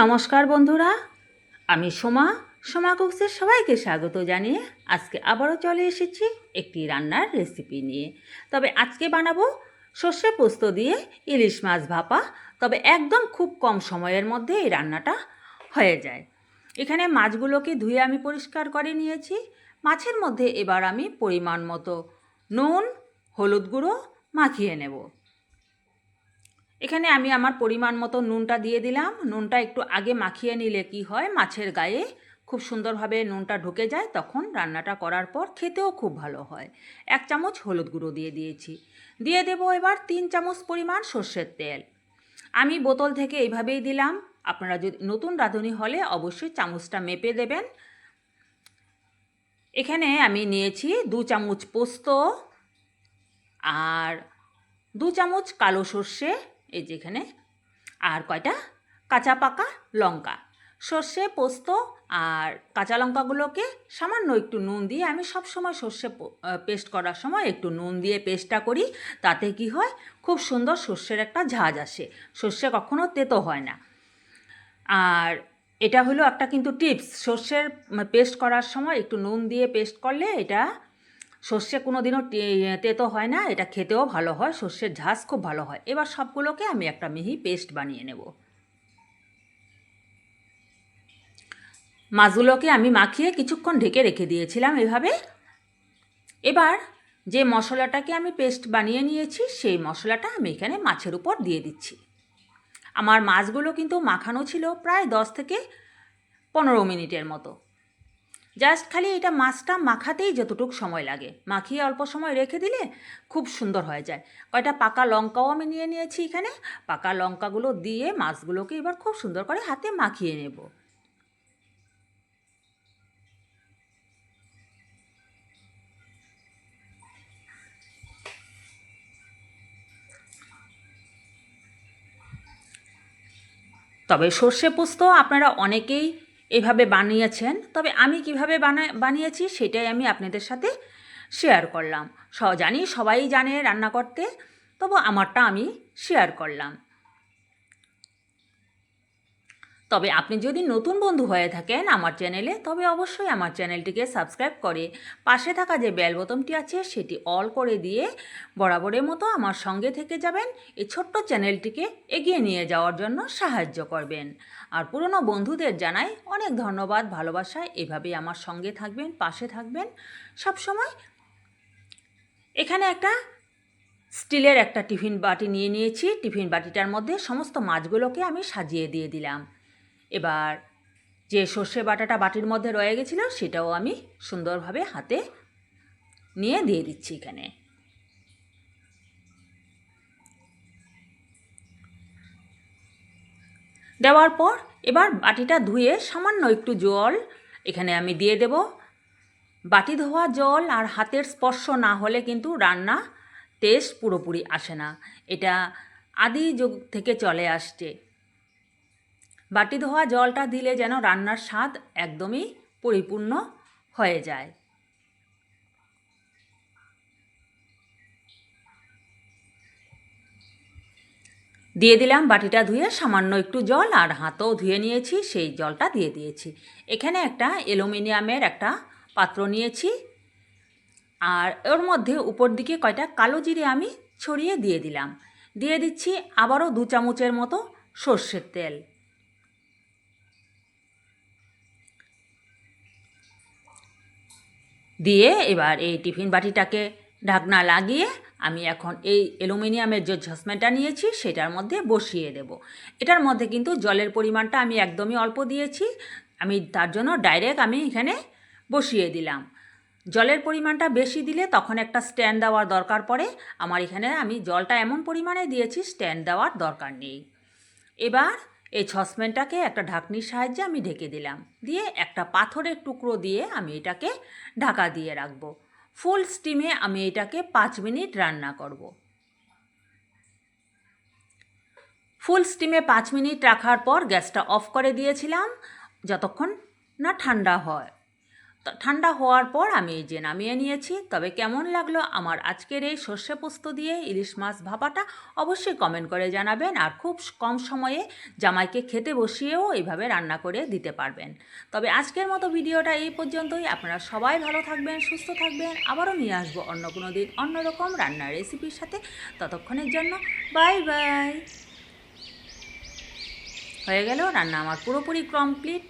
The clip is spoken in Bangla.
নমস্কার বন্ধুরা, আমি সোমা সোমা কুকসের সবাইকে স্বাগত জানিয়ে আজকে আবারও চলে এসেছি একটি রান্নার রেসিপি নিয়ে। তবে আজকে বানাবো সর্ষে পোস্ত দিয়ে ইলিশ মাছ ভাপা, তবে একদম খুব কম সময়ের মধ্যে এই রান্নাটা হয়ে যায়। এখানে মাছগুলোকে ধুয়ে আমি পরিষ্কার করে নিয়েছি। মাছের মধ্যে এবার আমি পরিমাণ মতো নুন, হলুদ গুঁড়ো মাখিয়ে নেব। এখানে আমি আমার পরিমাণ মতো নুনটা দিয়ে দিলাম। নুনটা একটু আগে মাখিয়ে নিলে কি হয়? মাছের গায়ে খুব সুন্দরভাবে নুনটা ঢুকে যায়, তখন রান্নাটা করার পর খেতেও খুব ভালো হয়। এক চামচ হলুদ গুঁড়ো দিয়ে দিয়েছি। দিয়ে দেবো এবার তিন চামচ পরিমাণ সর্ষের তেল। আমি বোতল থেকে এইভাবেই দিলাম। আপনারা যদি নতুন রাঁধুনি হলে অবশ্যই চামচটা মেপে দেবেন। এখানে আমি নিয়েছি দু চামচ পোস্ত আর দু চামচ কালো সর্ষে এই যেখানে আর কয়টা? কাঁচা, পাকা লঙ্কা। সর্ষে, পোস্ত আর কাঁচা লঙ্কাগুলোকে সামান্য একটু নুন দিয়ে আমি সব সময় সর্ষে পেস্ট করার সময় একটু নুন দিয়ে পেস্টটা করি। তাতে কি হয়? খুব সুন্দর সর্ষের একটা ঝাঁজ আসে। সর্ষে কখনো তেতো হয় না। আর এটা হলো একটা কিন্তু টিপস। সর্ষের পেস্ট করার সময় একটু নুন দিয়ে পেস্ট করলে এটা সর্ষে কোনো দিনও তেতো হয় না, এটা খেতেও ভালো হয়, সর্ষের ঝাঁস খুব ভালো হয়। এবার সবগুলোকে আমি একটা মিহি পেস্ট বানিয়ে নেব। মাছগুলোকে আমি মাখিয়ে কিছুক্ষণ ঢেকে রেখে দিয়েছিলাম এভাবে। এবার যে মশলাটাকে আমি পেস্ট বানিয়ে নিয়েছি, সেই মশলাটা আমি এখানে মাছের উপর দিয়ে দিচ্ছি। আমার মাছগুলো কিন্তু মাখানো ছিল প্রায় দশ থেকে পনেরো মিনিটের মতো। জাস্ট খালি এটা মাছটা মাখাতেই যতটুকু সময় লাগে। মাখিয়ে অল্প সময় রেখে দিলে খুব সুন্দর হয়ে যায়। কয়টা পাকা লঙ্কাও আমি নিয়ে নিয়েছি এখানে। পাকা লঙ্কাগুলো দিয়ে মাছগুলোকে এবার খুব সুন্দর করে হাতে মাখিয়ে নেব। তবে সর্ষে পোস্ত আপনারা অনেকেই এভাবে বানিয়েছেন, তবে আমি কীভাবে বানা বানিয়েছি সেটাই আমি আপনাদের সাথে শেয়ার করলাম। স, জানি সবাই জানে রান্না করতে, তবু আমারটা আমি শেয়ার করলাম। তবে আপনি যদি নতুন বন্ধু হয়ে থাকেন আমার চ্যানেলে, তবে অবশ্যই আমার চ্যানেলটিকে সাবস্ক্রাইব করে পাশে থাকা যে বেল বোতামটি আছে, সেটি অল করে দিয়ে বরাবরের মতো আমার সঙ্গে থেকে যাবেন। এই ছোট্ট চ্যানেলটিকে এগিয়ে নিয়ে যাওয়ার জন্য সাহায্য করবেন। আর পুরনো বন্ধুদের জানাই অনেক ধন্যবাদ ভালোবাসায় এভাবেই আমার সঙ্গে থাকবেন, পাশে থাকবেন। সব সময় এখানে একটা স্টিলের একটা টিফিন বাটি নিয়ে নিয়েছি। টিফিন বাটিটার মধ্যে সমস্ত মাছগুলোকে আমি সাজিয়ে দিয়ে দিলাম। এবার যে সর্ষে বাটাটা বাটির মধ্যে রয়ে গেছিল, সেটাও আমি সুন্দরভাবে হাতে নিয়ে দিয়ে দিচ্ছি এখানে। দেওয়ার পর এবার বাটিটা ধুয়ে সামান্য একটু জল এখানে আমি দিয়ে দেব। বাটি ধোয়া জল আর হাতের স্পর্শ না হলে কিন্তু রান্না টেস্ট পুরোপুরি আসে না। এটা আদি যুগ থেকে চলে আসছে। বাটি ধোয়া, জলটা দিলে যেন রান্নার স্বাদ একদমই পরিপূর্ণ হয়ে যায়। দিয়ে দিলাম বাটিটা ধুয়ে সামান্য একটু জল আর হাতও ধুয়ে নিয়েছি, সেই জলটা দিয়ে দিয়েছি। এখানে একটা অ্যালুমিনিয়ামের একটা পাত্র নিয়েছি আর ওর মধ্যে উপর দিকে কয়টা কালো জিরে আমি ছড়িয়ে দিয়ে দিলাম। দিয়ে দিচ্ছি আবারও দু চামচের মতো সর্ষের তেল। দিয়ে এবার এই টিফিন বাটিটাকে ঢাকনা লাগিয়ে আমি এখন এই অ্যালুমিনিয়ামের যে ঝসমেটা নিয়েছি সেটার মধ্যে বসিয়ে দেব। এটার মধ্যে কিন্তু জলের পরিমাণটা আমি একদমই অল্প দিয়েছি। আমি তার জন্য ডাইরেক্ট আমি এখানে বসিয়ে দিলাম। জলের পরিমাণটা বেশি দিলে তখন একটা স্ট্যান্ড দেওয়ার দরকার পড়ে। আমার এখানে আমি জলটা এমন পরিমাণে দিয়েছি, স্ট্যান্ড দেওয়ার দরকার নেই। এবার এই সসপ্যানটাকে একটা ঢাকনির সাহায্যে আমি ঢেকে দিলাম। দিয়ে একটা পাথরের টুকরো দিয়ে আমি এটাকে ঢাকা দিয়ে রাখব। ফুল স্টিমে আমি এটাকে পাঁচ মিনিট রান্না করব। ফুল স্টিমে পাঁচ মিনিট রাখার পর গ্যাসটা অফ করে দিয়েছিলাম, যতক্ষণ না ঠান্ডা হয়। ঠান্ডা হওয়ার পর আমি এই যে নামিয়ে নিয়েছি। তবে কেমন লাগল আমার আজকের এই সর্ষে পোস্ত দিয়ে ইলিশ মাছ ভাপাটা অবশ্যই কমেন্ট করে জানাবেন আর খুব কম সময়ে জামাইকে খেতে বসিয়েও এইভাবে রান্না করে দিতে পারবেন। তবে আজকের মতো ভিডিওটা এই পর্যন্তই। আপনারা সবাই ভালো থাকবেন, সুস্থ থাকবেন। আবারও নিয়ে আসব অন্য কোনো দিন অন্যরকম রান্নার রেসিপির সাথে। ততক্ষণের জন্য বাই বাই। হয়ে গেল রান্না আমার পুরোপুরি কমপ্লিট।